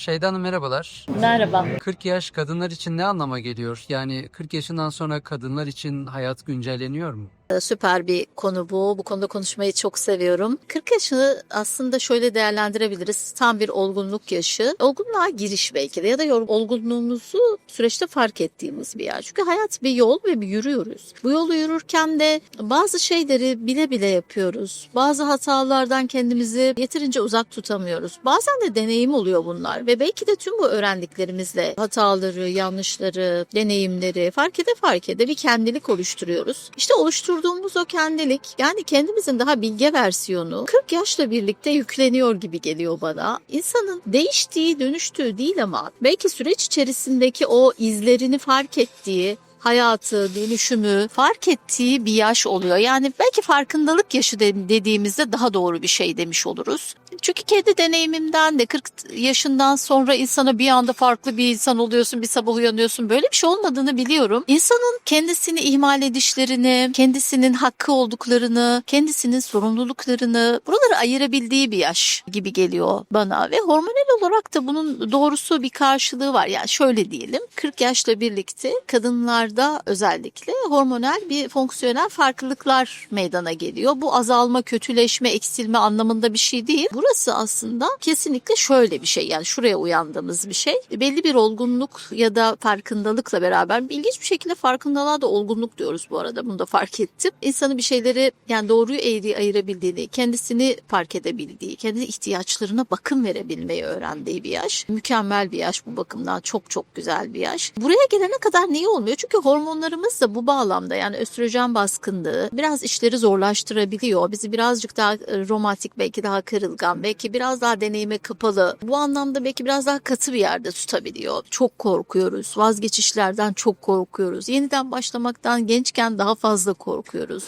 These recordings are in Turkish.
Şeyda Hanım merhabalar. Merhaba. 40 yaş kadınlar için ne anlama geliyor? Yani 40 yaşından sonra kadınlar için hayat güncelleniyor mu? Ee, Süper bir konu bu. Bu konuda konuşmayı çok seviyorum. 40 yaşı aslında şöyle değerlendirebiliriz. Tam bir olgunluk yaşı. Olgunluğa giriş belki de ya da olgunluğumuzu süreçte fark ettiğimiz bir yer. Çünkü hayat bir yol ve bir yürüyoruz. Bu yolu yürürken de bazı şeyleri bile bile yapıyoruz. Bazı hatalardan kendimizi yeterince uzak tutamıyoruz. Bazen de deneyim oluyor bunlar ve belki de tüm bu öğrendiklerimizle hataları, yanlışları, deneyimleri fark ede fark ede bir kendilik oluşturuyoruz. İşte oluşturduğumuz o kendilik yani kendimizin daha bilge versiyonu 40 yaşla birlikte yükleniyor gibi geliyor bana. İnsanın değiştiği, dönüştüğü değil ama belki süreç içerisindeki o izlerini fark ettiği hayatı, dönüşümü fark ettiği bir yaş oluyor. Yani belki farkındalık yaşı de- dediğimizde daha doğru bir şey demiş oluruz. Çünkü kendi deneyimimden de 40 yaşından sonra insana bir anda farklı bir insan oluyorsun, bir sabah uyanıyorsun. Böyle bir şey olmadığını biliyorum. İnsanın kendisini ihmal edişlerini, kendisinin hakkı olduklarını, kendisinin sorumluluklarını buraları ayırabildiği bir yaş gibi geliyor bana ve hormonal olarak da bunun doğrusu bir karşılığı var. Yani şöyle diyelim 40 yaşla birlikte kadınlarda özellikle hormonal bir fonksiyonel farklılıklar meydana geliyor. Bu azalma, kötüleşme, eksilme anlamında bir şey değil. Burası aslında kesinlikle şöyle bir şey yani şuraya uyandığımız bir şey. Belli bir olgunluk ya da farkındalıkla beraber ilginç bir şekilde farkındalığa da olgunluk diyoruz bu arada bunu da fark ettim. İnsanın bir şeyleri yani doğruyu eğriyi ayırabildiğini, kendisini fark edebildiği, kendi ihtiyaçlarına bakım verebilmeyi öğrendiği bir yaş. Mükemmel bir yaş bu bakımdan çok çok güzel bir yaş. Buraya gelene kadar niye olmuyor? Çünkü hormonlarımız da bu bağlamda yani östrojen baskınlığı biraz işleri zorlaştırabiliyor. Bizi birazcık daha e, romantik belki daha kırılgan belki biraz daha deneyime kapalı bu anlamda belki biraz daha katı bir yerde tutabiliyor. Çok korkuyoruz. Vazgeçişlerden çok korkuyoruz. Yeniden başlamaktan gençken daha fazla korkuyoruz.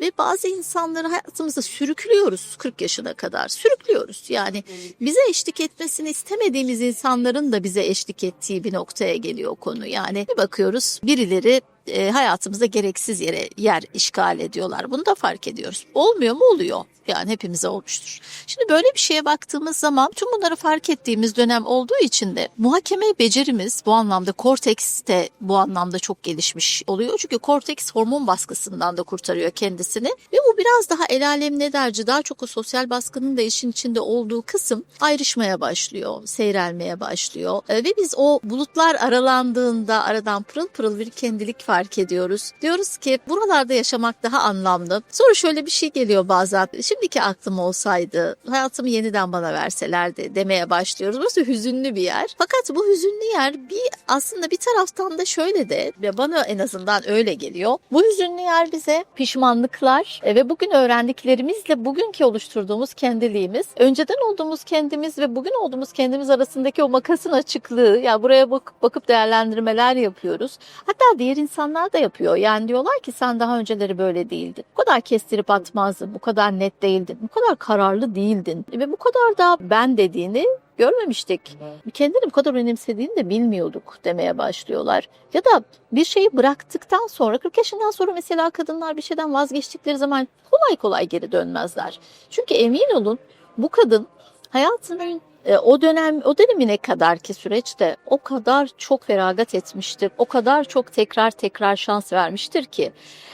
Ve bazı insanları hayatımızda sürüklüyoruz 40 yaşına kadar. Sürüklüyoruz. Yani bize eşlik etmesini istemediğimiz insanların da bize eşlik ettiği bir noktaya geliyor konu. Yani bir bakıyoruz birileri e, hayatımızda gereksiz yere yer işgal ediyorlar. Bunu da fark ediyoruz. Olmuyor mu? Oluyor. Yani hepimize olmuştur. Şimdi böyle bir şeye baktığımız zaman tüm bunları fark ettiğimiz dönem olduğu için de muhakeme becerimiz bu anlamda korteks de bu anlamda çok gelişmiş oluyor. Çünkü korteks hormon baskısından da kurtarıyor kendisini ve bu biraz daha el alem ne derci daha çok o sosyal baskının da işin içinde olduğu kısım ayrışmaya başlıyor, seyrelmeye başlıyor. E, ve biz o bulutlar aralandığında aradan pırıl pırıl bir kendilik fark ediyoruz. Diyoruz ki buralarda yaşamak daha anlamlı. Sonra şöyle bir şey geliyor bazen. Şimdiki aklım olsaydı hayatımı yeniden bana verselerdi demeye başlıyoruz. Burası hüzünlü bir yer. Fakat bu hüzünlü yer bir aslında bir taraftan da şöyle de ve bana en azından öyle geliyor. Bu hüzünlü yer bize pişmanlıklar ve bugün öğrendiklerimizle bugünkü oluşturduğumuz kendiliğimiz, önceden olduğumuz kendimiz ve bugün olduğumuz kendimiz arasındaki o makasın açıklığı, ya buraya bakıp bakıp değerlendirmeler yapıyoruz. Hatta diğer insanlar da yapıyor. Yani diyorlar ki sen daha önceleri böyle değildin. Bu kadar kestirip atmazdın, bu kadar net değildin, bu kadar kararlı değildin ve bu kadar da ben dediğini görmemiştik. Kendini bu kadar önemsediğini de bilmiyorduk demeye başlıyorlar. Ya da bir şeyi bıraktıktan sonra 40 yaşından sonra mesela kadınlar bir şeyden vazgeçtikleri zaman kolay kolay geri dönmezler. Çünkü emin olun bu kadın hayatının e, o dönem o dönemine kadar ki süreçte o kadar çok feragat etmiştir. O kadar çok tekrar tekrar şans vermiştir ki.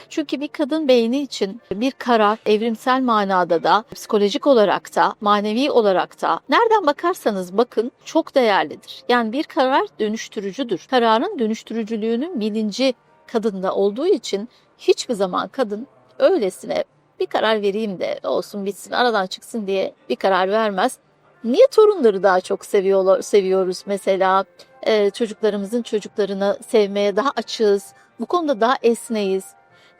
Çünkü bir kadın beyni için bir karar evrimsel manada da psikolojik olarak da manevi olarak da nereden bakarsanız bakın çok değerlidir. Yani bir karar dönüştürücüdür. Kararın dönüştürücülüğünün bilinci kadında olduğu için hiçbir zaman kadın öylesine bir karar vereyim de olsun bitsin aradan çıksın diye bir karar vermez. Niye torunları daha çok seviyorlar, seviyoruz mesela? Ee, çocuklarımızın çocuklarını sevmeye daha açığız. Bu konuda daha esneyiz.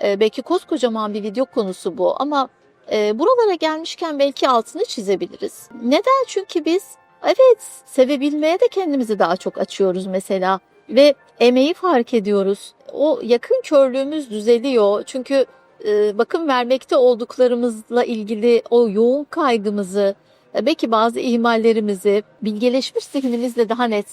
Ee, belki koskocaman bir video konusu bu ama e, buralara gelmişken belki altını çizebiliriz. Neden? Çünkü biz evet sevebilmeye de kendimizi daha çok açıyoruz mesela ve emeği fark ediyoruz. O yakın körlüğümüz düzeliyor. Çünkü e, bakım vermekte olduklarımızla ilgili o yoğun kaygımızı, belki bazı ihmallerimizi bilgeleşmiş zihnimizle daha net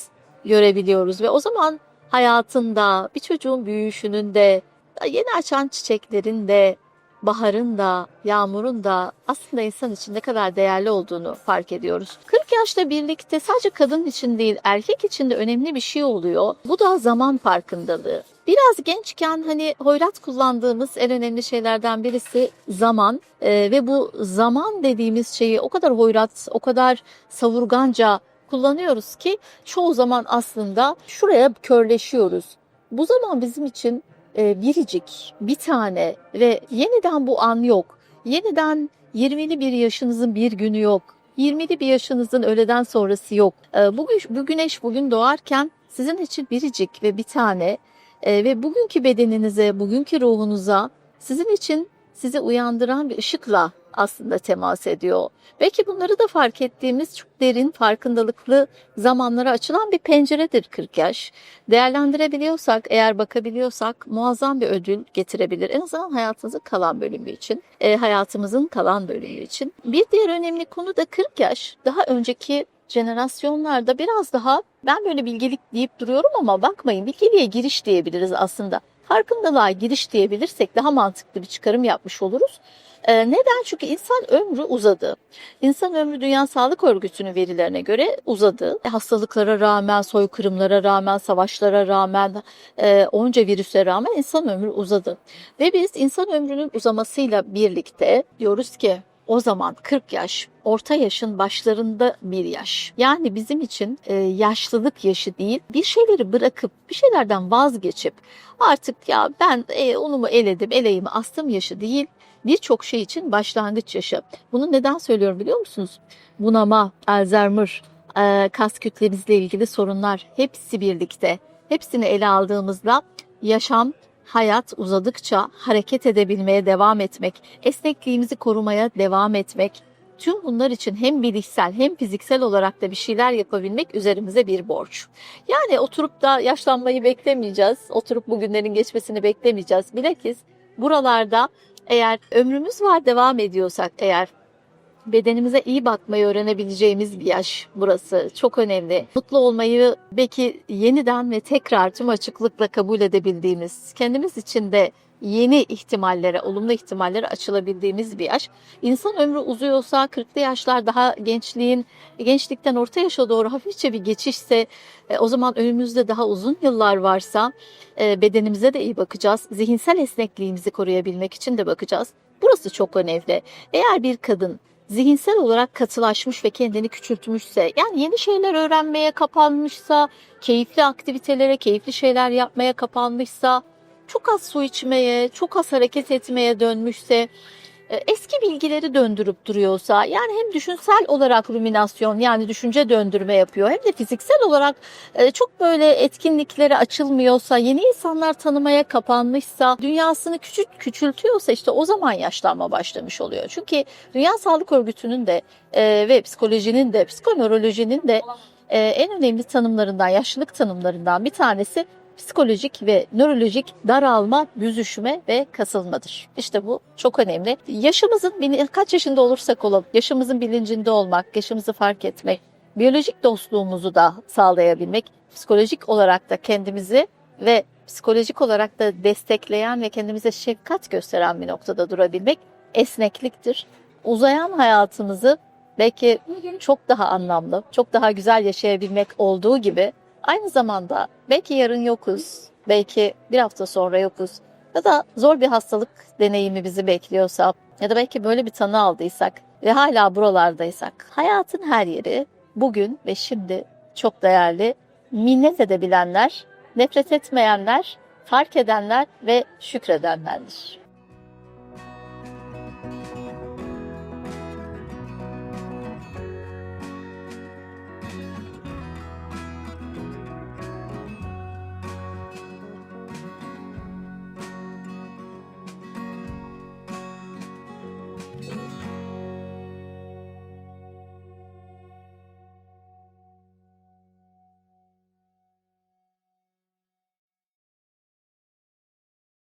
görebiliyoruz ve o zaman hayatında bir çocuğun büyüyüşünün de yeni açan çiçeklerin de baharın da, yağmurun da aslında insan için ne kadar değerli olduğunu fark ediyoruz. 40 yaşla birlikte sadece kadın için değil, erkek için de önemli bir şey oluyor. Bu da zaman farkındalığı. Biraz gençken hani hoyrat kullandığımız en önemli şeylerden birisi zaman Ee, ve bu zaman dediğimiz şeyi o kadar hoyrat, o kadar savurganca kullanıyoruz ki çoğu zaman aslında şuraya körleşiyoruz. Bu zaman bizim için e, biricik, bir tane ve yeniden bu an yok. Yeniden 20'li bir yaşınızın bir günü yok. 20'li bir yaşınızın öğleden sonrası yok. E, bu, bu güneş bugün doğarken sizin için biricik ve bir tane e, ve bugünkü bedeninize, bugünkü ruhunuza sizin için sizi uyandıran bir ışıkla aslında temas ediyor. Belki bunları da fark ettiğimiz çok derin, farkındalıklı zamanlara açılan bir penceredir 40 yaş. Değerlendirebiliyorsak, eğer bakabiliyorsak muazzam bir ödül getirebilir. En azından hayatınızın kalan bölümü için, e, hayatımızın kalan bölümü için. Bir diğer önemli konu da 40 yaş. Daha önceki jenerasyonlarda biraz daha ben böyle bilgelik deyip duruyorum ama bakmayın bilgeliğe giriş diyebiliriz aslında. Farkındalığa giriş diyebilirsek daha mantıklı bir çıkarım yapmış oluruz. Ee, neden? Çünkü insan ömrü uzadı. İnsan ömrü Dünya Sağlık Örgütü'nün verilerine göre uzadı. E, Hastalıklara rağmen, soykırımlara rağmen, savaşlara rağmen, e, onca virüse rağmen insan ömrü uzadı. Ve biz insan ömrünün uzamasıyla birlikte diyoruz ki o zaman 40 yaş orta yaşın başlarında bir yaş. Yani bizim için e, yaşlılık yaşı değil bir şeyleri bırakıp bir şeylerden vazgeçip artık ya ben e, unumu eledim eleğimi astım yaşı değil birçok şey için başlangıç yaşı. Bunu neden söylüyorum biliyor musunuz? Bunama, Alzheimer, e, kas kütlemizle ilgili sorunlar hepsi birlikte. Hepsini ele aldığımızda yaşam hayat uzadıkça hareket edebilmeye devam etmek, esnekliğimizi korumaya devam etmek, tüm bunlar için hem bilişsel hem fiziksel olarak da bir şeyler yapabilmek üzerimize bir borç. Yani oturup da yaşlanmayı beklemeyeceğiz, oturup bugünlerin geçmesini beklemeyeceğiz. Bilakis buralarda eğer ömrümüz var devam ediyorsak eğer bedenimize iyi bakmayı öğrenebileceğimiz bir yaş burası. Çok önemli. Mutlu olmayı belki yeniden ve tekrar tüm açıklıkla kabul edebildiğimiz, kendimiz için de yeni ihtimallere, olumlu ihtimallere açılabildiğimiz bir yaş. İnsan ömrü uzuyorsa 40'lı yaşlar daha gençliğin, gençlikten orta yaşa doğru hafifçe bir geçişse e, o zaman önümüzde daha uzun yıllar varsa e, bedenimize de iyi bakacağız. Zihinsel esnekliğimizi koruyabilmek için de bakacağız. Burası çok önemli. Eğer bir kadın zihinsel olarak katılaşmış ve kendini küçültmüşse, yani yeni şeyler öğrenmeye kapanmışsa, keyifli aktivitelere, keyifli şeyler yapmaya kapanmışsa, çok az su içmeye, çok az hareket etmeye dönmüşse, eski bilgileri döndürüp duruyorsa, yani hem düşünsel olarak ruminasyon yani düşünce döndürme yapıyor hem de fiziksel olarak e, çok böyle etkinliklere açılmıyorsa, yeni insanlar tanımaya kapanmışsa, dünyasını küçült, küçültüyorsa işte o zaman yaşlanma başlamış oluyor. Çünkü Dünya Sağlık Örgütü'nün de e, ve psikolojinin de, psikonörolojinin de e, en önemli tanımlarından, yaşlılık tanımlarından bir tanesi psikolojik ve nörolojik daralma, büzüşme ve kasılmadır. İşte bu çok önemli. Yaşımızın kaç yaşında olursak olalım, yaşımızın bilincinde olmak, yaşımızı fark etmek, biyolojik dostluğumuzu da sağlayabilmek, psikolojik olarak da kendimizi ve psikolojik olarak da destekleyen ve kendimize şefkat gösteren bir noktada durabilmek esnekliktir. Uzayan hayatımızı belki çok daha anlamlı, çok daha güzel yaşayabilmek olduğu gibi aynı zamanda belki yarın yokuz, belki bir hafta sonra yokuz ya da zor bir hastalık deneyimi bizi bekliyorsa ya da belki böyle bir tanı aldıysak ve hala buralardaysak hayatın her yeri bugün ve şimdi çok değerli. Minnet edebilenler, nefret etmeyenler, fark edenler ve şükredenlerdir.